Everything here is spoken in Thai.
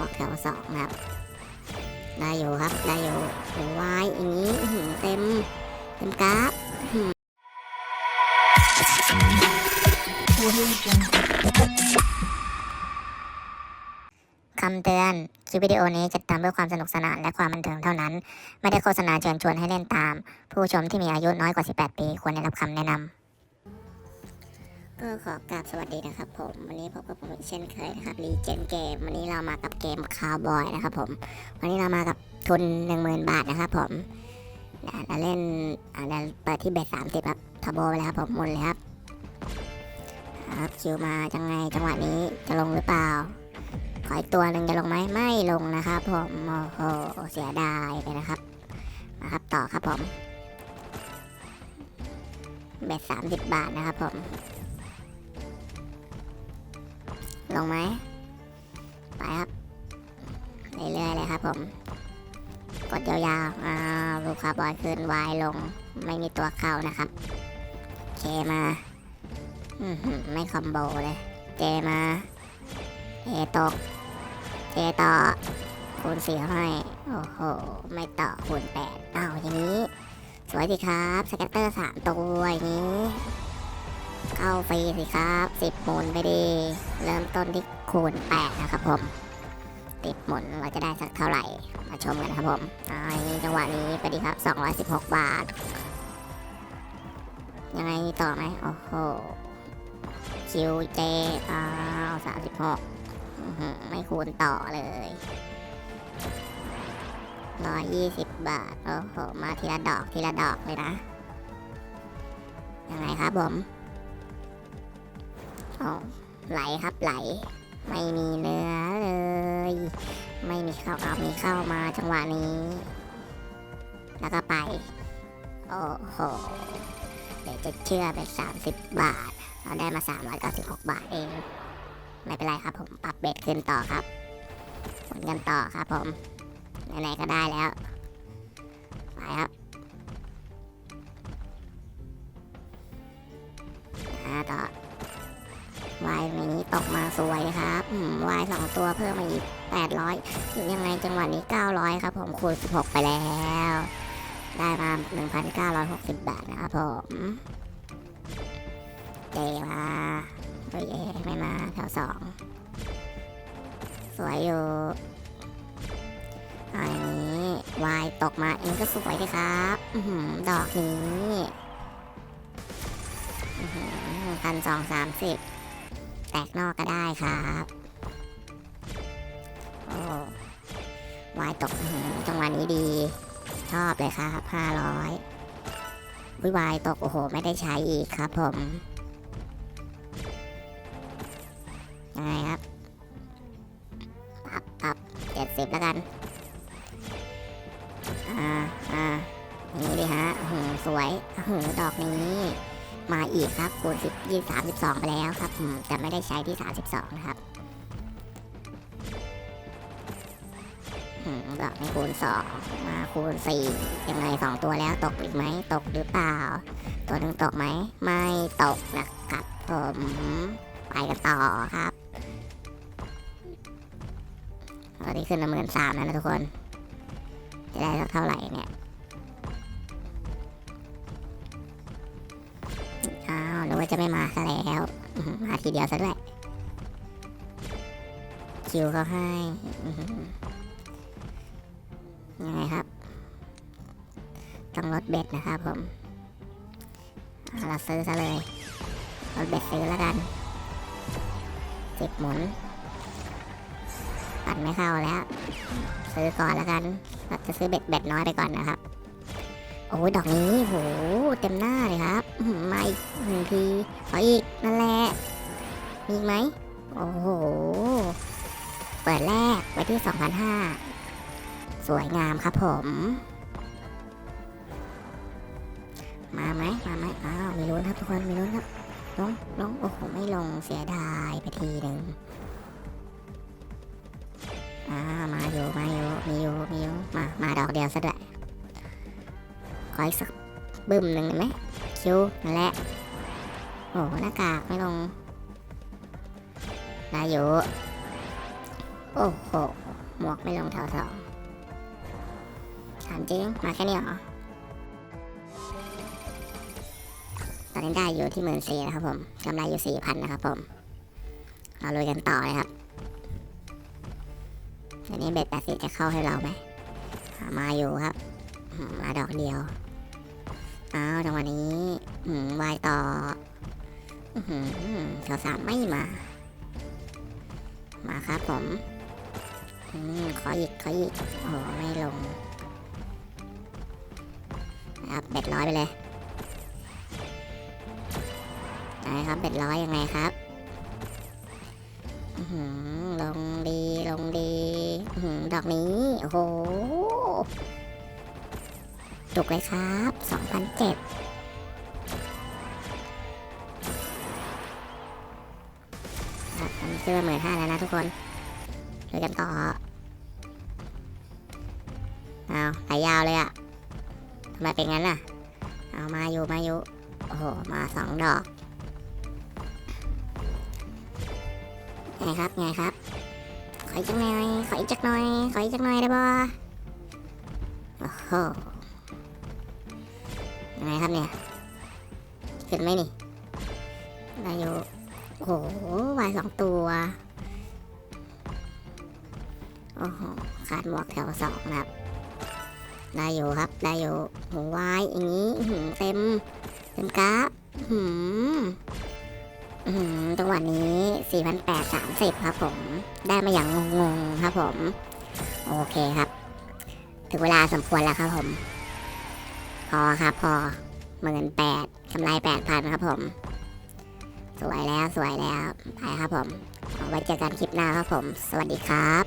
บอกแถวสองครับได้อยู่ครับได้อยู่โอ้วายอย่างนี้หือเต็มเต็มกราฟคำเตือน คลิปวิดีโอนี้จะทำเพื่อความสนุกสนานและความบันเทิงเท่านั้น ไม่ได้โฆษณาเชิญชวนให้เล่นตาม ผู้ชมที่มีอายุน้อยกว่า 18 ปี ควรได้รับคำแนะนำ ก็ขอกราบสวัสดีนะครับผมวันนี้พบกับผมเช่นเคยนะครับรีเจนเกมวันนี้เรามากับเกมคาวบอยนะครับผมวันนี้เรามากับทุน 10,000 บาทนะครับผมเราเล่นเราเปิดที่เบสสามสิบครับทบโบไปแล้วครับผมหมุนเลยครับครับคิวมาจังไงจังหวะนี้จะลงหรือเปล่า ขออีกตัวหนึ่งจะลงไหมไม่ลงนะครับผมโอ้โหเสียดายไปนะครับมาครับต่อครับผมเบ็ดสามสิบบาทนะครับผม ลงไหมไปครับเรื่อยๆเลยครับผมกดยาวๆอ้าลูกคาร์บอยขึ้นวายลง ไม่มีตัวเข้านะครับ เคมาไม่คอมโบเลย เจมา เอตก เจต่อ คูณสี่ให้ โอ้โห ไม่ต่อคูณแปดอ้าวอย่างนี้ สวยสิครับสเก็ตเตอร์สามตัวอย่างนี้ เข้าฟรีสิครับสิบหมุนไปดี เริ่มต้นที่คูณแปดนะครับผมติดหมุนเราจะได้สักเท่าไหร่ มาชมกันครับผมอ่านี้จังหวะนี้ไปดีครับ 216 บาท ยังไงต่อไหมโอ้โหคิวเจอ้าว36อื้อหือไม่คูณต่อเลยร้อยยี่สิบบาท โอ้โห มาทีละดอกทีละดอกเลยนะ ยังไงครับผม โอ้ไหลครับไหล ไม่มีเนื้อเลย ไม่มีเข้าเอามีเข้ามาจังหวะนี้ แล้วก็ไป โอ้โห เดี๋ยวจะเชื่อไปสามสิบบาท เราได้มาสามร้อยเก้าสิบหกบาทเอง ไม่เป็นไรครับผม ปรับเบ็ดขึ้นต่อครับหมุนกันต่อครับผม ไหนๆก็ได้แล้ว ไปครับ นี้ตกมาสวยครับวายสองตัวเพิ่มมาอีกแปดร้อยอยู่ยังไงจังหวะนี้เก้าร้อยครับ ผมคูณสิบหกไปแล้ว ได้มาหนึ่งพันเก้าร้อยหกสิบบาทนะครับผมเจมาเฮ้ยเอไม่มาแถวสองสวยอยู่อาอย่างนี้วายตกมาเองก็สวยเลยครับอื้อหือดอกนี้พันสองสามสิบ แตกนอกก็ได้ครับโอ้วายตกจังหวะนี้ดี ชอบเลยครับห้าร้อยวิวายตก โอ้โห ไม่ได้ใช้อีกครับผมยังไงครับปรับปรับเจ็ดสิบแล้วกัน อ่าอ่าอย่างนี้ดิฮะหืสวยหืดอกนี้ มาอีกครับคูณสิบยี่สามสิบสองไปแล้วครับแต่ไม่ได้ใช้ที่สามสิบสองครับอืมดอกนี้คูณสองมาคูณสี่ยังไงสองตัวแล้วตกอีกไหมตกหรือเปล่า ตัวหนึ่งตกไหมไม่ตกนะครับผมไปกันต่อครับตอนนี้ขึ้นมาหมื่นสามแล้วนะทุกคน จะได้เท่าไหร่เนี่ย จะไม่มาซะแล้ว มาทีเดียวซะด้วย คิวเขาให้ ยังไงครับ ต้องลดเบ็ดนะครับผมเอาเราซื้อซะเลยลดเบ็ดซื้อแล้วกันสิบหมุน ปัดไม่เข้าแล้ว ซื้อก่อนแล้วกัน เราจะซื้อเบ็ดเบ็ดน้อยไปก่อนนะครับ โอ้ยดอกนี้โหเต็มหน้าเลยครับมาอีกหนึ่งทีขออีกนั่นแหละมีไหมโอ้โห เปิดแรกไว้ที่ 2,500 สวยงามครับผม มาไหมมาไหมอ้าวมีลุ้นครับทุกคนมีลุ้นครับลงลงโอ้โห ไม่ลงเสียดายไปทีหนึ่งอ่ามาอยู่มาอยู่มีอยู่มีอยู่มามาดอกเดียวซะด้วย ออีกสักบึ้มหนึ่งได้ไหมคิวนั่นแหละ โอ้หหน้ากากไม่ลงได้อยู่ โอ้โห หมวกไม่ลงแถวสองถามจริง มาแค่นี้เหรอ ตอนนี้ได้อยู่ที่หมื่นสี่นะครับผมกำไรอยู่สี่พันนะครับผมเราลุยกันต่อเลยครับอันนี้เบ็ดแปดสิบจะเข้าให้เราไหม มาอยู่ครับ มาดอกเดียว อ้าวจังหวะนี้วายต่ออื้อหือแถวสามไม่มา มาครับผมอขออีกขออีกโอ้โหไม่ลงครับเบ็ดร้อยไปเลยไหนครับเบ็ดร้อยยังไงครับลงดีลงดีดอกนี้ โอ้โห จุกเลยครับสองพันเจ็ดครับผมซื้อมาหมื่นห้าแล้วนะทุกคนช่วยกันต่อเอาไหลยาวเลยอะทำไมเป็นงั้นล่ะ เอามาอยู่มาอยู่ โอ้โห มาสองดอก ไงครับไงครับ ขออีกจักหน่อย ขออีกจักหน่อย ขออีกจักหน่อยได้บ่โอ้โห ยังไงครับเนี่ยขึ้นไหมนี่ได้อยู่โอ้โหวายสองตัว โอ้โห ขาดหมวกแถวสองนะครับได้อยู่ครับได้อยู่โหวายอย่างนี้หือเต็มเต็มกราฟหืออื้อหือจังหวะนี้4,830 ครับผม ได้มาอย่างงงๆครับผม โอเคครับ ถึงเวลาสมควรแล้วครับผม พอครับพอหมื่นแปดกำไรแปดพันครับผม สวยแล้วสวยแล้วไปครับผม ไว้เจอกันคลิปหน้าครับผม สวัสดีครับ